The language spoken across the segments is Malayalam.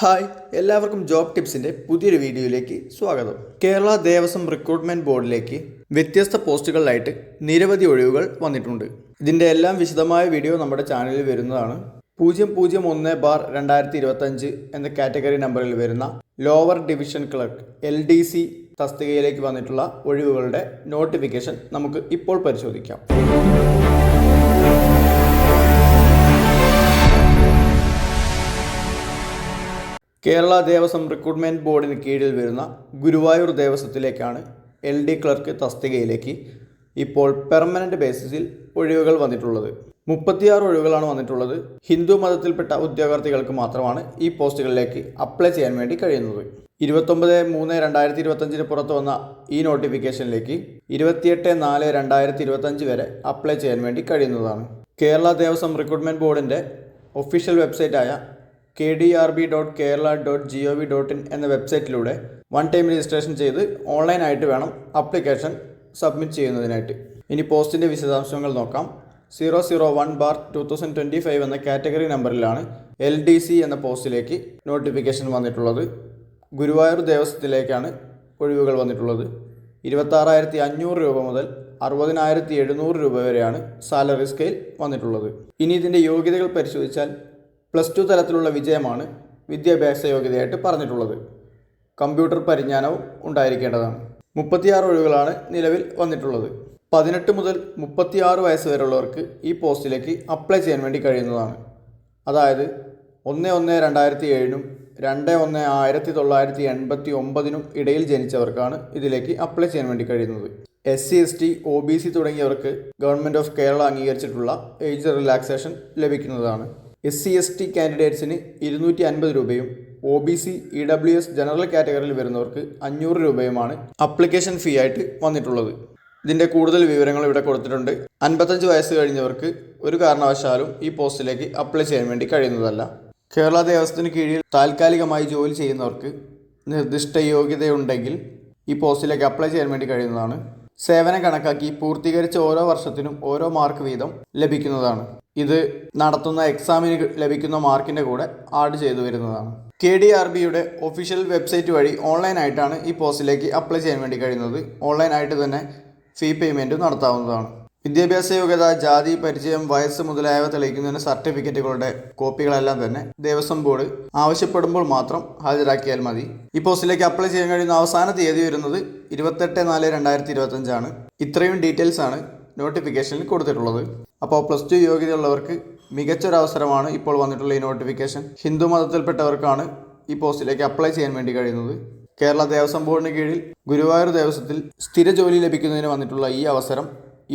ഹായ് എല്ലാവർക്കും ജോബ് ടിപ്സിന്റെ പുതിയൊരു വീഡിയോയിലേക്ക് സ്വാഗതം. കേരള ദേവസ്വം റിക്രൂട്ട്മെന്റ് ബോർഡിലേക്ക് വ്യത്യസ്ത പോസ്റ്റുകളിലായിട്ട് നിരവധി ഒഴിവുകൾ വന്നിട്ടുണ്ട്. ഇതിന്റെ എല്ലാം വിശദമായ വീഡിയോ നമ്മുടെ ചാനലിൽ വരുന്നതാണ്. പൂജ്യം പൂജ്യം ഒന്ന് ബാർ രണ്ടായിരത്തി ഇരുപത്തഞ്ച് എന്ന കാറ്റഗറി നമ്പറിൽ വരുന്ന lower division clerk L D C തസ്തികയിലേക്ക് വന്നിട്ടുള്ള ഒഴിവുകളുടെ നോട്ടിഫിക്കേഷൻ നമുക്ക് ഇപ്പോൾ പരിശോധിക്കാം. കേരള ദേവസ്വം റിക്രൂട്ട്മെന്റ് ബോർഡിന് കീഴിൽ വരുന്ന ഗുരുവായൂർ ദേവസ്വത്തിലേക്കാണ് എൽ ഡി ക്ലർക്ക് തസ്തികയിലേക്ക് ഇപ്പോൾ പെർമനന്റ് ബേസിസിൽ ഒഴിവുകൾ വന്നിട്ടുള്ളത്. മുപ്പത്തിയാറ് ഒഴിവുകളാണ് വന്നിട്ടുള്ളത്. ഹിന്ദു മതത്തിൽപ്പെട്ട ഉദ്യോഗാർത്ഥികൾക്ക് മാത്രമാണ് ഈ പോസ്റ്റുകളിലേക്ക് അപ്ലൈ ചെയ്യാൻ വേണ്ടി കഴിയുന്നത്. ഇരുപത്തൊമ്പത് മൂന്ന് രണ്ടായിരത്തി ഇരുപത്തഞ്ചിന് പുറത്തു വന്ന ഈ നോട്ടിഫിക്കേഷനിലേക്ക് ഇരുപത്തിയെട്ട് നാല് രണ്ടായിരത്തി ഇരുപത്തഞ്ച് വരെ അപ്ലൈ ചെയ്യാൻ വേണ്ടി കഴിയുന്നതാണ്. കേരള ദേവസ്വം റിക്രൂട്ട്മെന്റ് ബോർഡിന്റെ official വെബ്സൈറ്റായ K D R B dot Kerala dot G O V dot in എന്ന വെബ്സൈറ്റിലൂടെ വൺ ടൈം രജിസ്ട്രേഷൻ ചെയ്ത് ഓൺലൈനായിട്ട് വേണം അപ്ലിക്കേഷൻ സബ്മിറ്റ് ചെയ്യുന്നതിനായിട്ട്. ഇനി പോസ്റ്റിന്റെ വിശദാംശങ്ങൾ നോക്കാം. Zero zero one bar two thousand twenty five എന്ന കാറ്റഗറി നമ്പറിലാണ് എൽ ഡി സി എന്ന പോസ്റ്റിലേക്ക് നോട്ടിഫിക്കേഷൻ വന്നിട്ടുള്ളത്. ഗുരുവായൂർ ദേവസ്വത്തിലേക്കാണ് ഒഴിവുകൾ വന്നിട്ടുള്ളത്. ഇരുപത്താറായിരത്തി അഞ്ഞൂറ് രൂപ മുതൽ അറുപതിനായിരത്തി എഴുന്നൂറ് രൂപ വരെയാണ് സാലറി സ്കെയിൽ വന്നിട്ടുള്ളത്. ഇനി ഇതിന്റെ യോഗ്യതകൾ പരിശോധിച്ചാൽ പ്ലസ് ടു തലത്തിലുള്ള വിജയമാണ് വിദ്യാഭ്യാസ യോഗ്യതയായിട്ട് പറഞ്ഞിട്ടുള്ളത്. കമ്പ്യൂട്ടർ പരിജ്ഞാനവും ഉണ്ടായിരിക്കേണ്ടതാണ്. മുപ്പത്തിയാറ് ഒഴിവുകളാണ് നിലവിൽ വന്നിട്ടുള്ളത്. പതിനെട്ട് മുതൽ മുപ്പത്തിയാറ് വയസ്സ് വരെയുള്ളവർക്ക് ഈ പോസ്റ്റിലേക്ക് അപ്ലൈ ചെയ്യാൻ വേണ്ടി കഴിയുന്നതാണ്. അതായത് ഒന്ന് ഒന്ന് രണ്ടായിരത്തി ഏഴിനും രണ്ട് ഒന്ന് ആയിരത്തി തൊള്ളായിരത്തി എൺപത്തി ഒമ്പതിനും ഇടയിൽ ജനിച്ചവർക്കാണ് ഇതിലേക്ക് അപ്ലൈ ചെയ്യാൻ വേണ്ടി കഴിയുന്നത്. S C S T O B C തുടങ്ങിയവർക്ക് ഗവൺമെന്റ് ഓഫ് കേരള അംഗീകരിച്ചിട്ടുള്ള ഏജ് റിലാക്സേഷൻ ലഭിക്കുന്നതാണ്. എസ് സി എസ് ടി കാൻഡിഡേറ്റ്സിന് ഇരുന്നൂറ്റി അൻപത് രൂപയും O B C E W S general കാറ്റഗറിയിൽ വരുന്നവർക്ക് അഞ്ഞൂറ് രൂപയുമാണ് അപ്ലിക്കേഷൻ ഫീ ആയിട്ട് വന്നിട്ടുള്ളത്. ഇതിന്റെ കൂടുതൽ വിവരങ്ങൾ ഇവിടെ കൊടുത്തിട്ടുണ്ട്. അൻപത്തഞ്ച് വയസ്സ് കഴിഞ്ഞവർക്ക് ഒരു കാരണവശാലും ഈ പോസ്റ്റിലേക്ക് അപ്ലൈ ചെയ്യാൻ വേണ്ടി കഴിയുന്നതല്ല. കേരള ദേവസ്വത്തിന് കീഴിൽ താൽക്കാലികമായി ജോലി ചെയ്യുന്നവർക്ക് നിർദ്ദിഷ്ട യോഗ്യതയുണ്ടെങ്കിൽ ഈ പോസ്റ്റിലേക്ക് അപ്ലൈ ചെയ്യാൻ വേണ്ടി കഴിയുന്നതാണ് സേവനം കണക്കാക്കി പൂർത്തീകരിച്ച ഓരോ വർഷത്തിനും ഓരോ മാർക്ക് വീതം ലഭിക്കുന്നതാണ്. ഇത് നടത്തുന്ന എക്സാമിന് ലഭിക്കുന്ന മാർക്കിന്റെ കൂടെ ആഡ് ചെയ്തു വരുന്നതാണ്. കെ ഡി ആർ ബിയുടെ ഒഫീഷ്യൽ വെബ്സൈറ്റ് വഴി ഓൺലൈനായിട്ടാണ് ഈ പോസ്റ്റിലേക്ക് അപ്ലൈ ചെയ്യാൻ വേണ്ടി കഴിയുന്നത്. ഓൺലൈനായിട്ട് തന്നെ ഫീ പേയ്മെന്റും നടത്താവുന്നതാണ്. വിദ്യാഭ്യാസ യോഗ്യത ജാതി പരിചയം വയസ്സ് മുതലായവ തെളിയിക്കുന്നതിന് സർട്ടിഫിക്കറ്റുകളുടെ കോപ്പികളെല്ലാം തന്നെ ദേവസ്വം ബോർഡ് ആവശ്യപ്പെടുമ്പോൾ മാത്രം ഹാജരാക്കിയാൽ മതി. ഈ പോസ്റ്റിലേക്ക് അപ്ലൈ ചെയ്യാൻ കഴിയുന്ന അവസാന തീയതി വരുന്നത് ഇരുപത്തെട്ട് നാല് രണ്ടായിരത്തി ഇരുപത്തഞ്ചാണ് ഇത്രയും ഡീറ്റെയിൽസ് ആണ് നോട്ടിഫിക്കേഷനിൽ കൊടുത്തിട്ടുള്ളത്. അപ്പോൾ പ്ലസ് ടു യോഗ്യതയുള്ളവർക്ക് മികച്ചൊരവസരമാണ് ഇപ്പോൾ വന്നിട്ടുള്ള ഈ നോട്ടിഫിക്കേഷൻ. ഹിന്ദു മതത്തിൽപ്പെട്ടവർക്കാണ് ഈ പോസ്റ്റിലേക്ക് അപ്ലൈ ചെയ്യാൻ വേണ്ടി കഴിയുന്നത്. കേരള ദേവസ്വം ബോർഡിന് കീഴിൽ ഗുരുവായൂർ ദേവസ്വത്തിൽ സ്ഥിര ജോലി ലഭിക്കുന്നതിന് വന്നിട്ടുള്ള ഈ അവസരം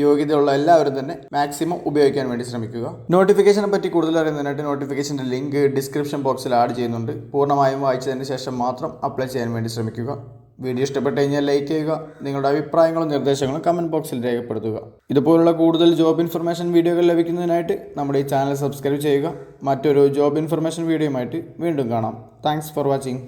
യോഗ്യതയുള്ള എല്ലാവരും തന്നെ മാക്സിമം ഉപയോഗിക്കാൻ വേണ്ടി ശ്രമിക്കുക. നോട്ടിഫിക്കേഷനെ പറ്റി കൂടുതൽ അറിയുന്നതിനായിട്ട് നോട്ടിഫിക്കേഷന്റെ ലിങ്ക് ഡിസ്ക്രിപ്ഷൻ ബോക്സിൽ ആഡ് ചെയ്യുന്നുണ്ട്. പൂർണമായും വായിച്ചതിന് ശേഷം മാത്രം അപ്ലൈ ചെയ്യാൻ വേണ്ടി ശ്രമിക്കുക. വീഡിയോ ഇഷ്ടപ്പെട്ട് കഴിഞ്ഞാൽ ലൈക്ക് ചെയ്യുക. നിങ്ങളുടെ അഭിപ്രായങ്ങളും നിർദ്ദേശങ്ങളും കമന്റ് ബോക്സിൽ രേഖപ്പെടുത്തുക. ഇതുപോലുള്ള കൂടുതൽ ജോബ് ഇൻഫർമേഷൻ വീഡിയോകൾ ലഭിക്കുന്നതിനായിട്ട് നമ്മുടെ ഈ ചാനൽ സബ്സ്ക്രൈബ് ചെയ്യുക. മറ്റൊരു ജോബ് ഇൻഫർമേഷൻ വീഡിയോയുമായിട്ട് വീണ്ടും കാണാം. Thanks for watching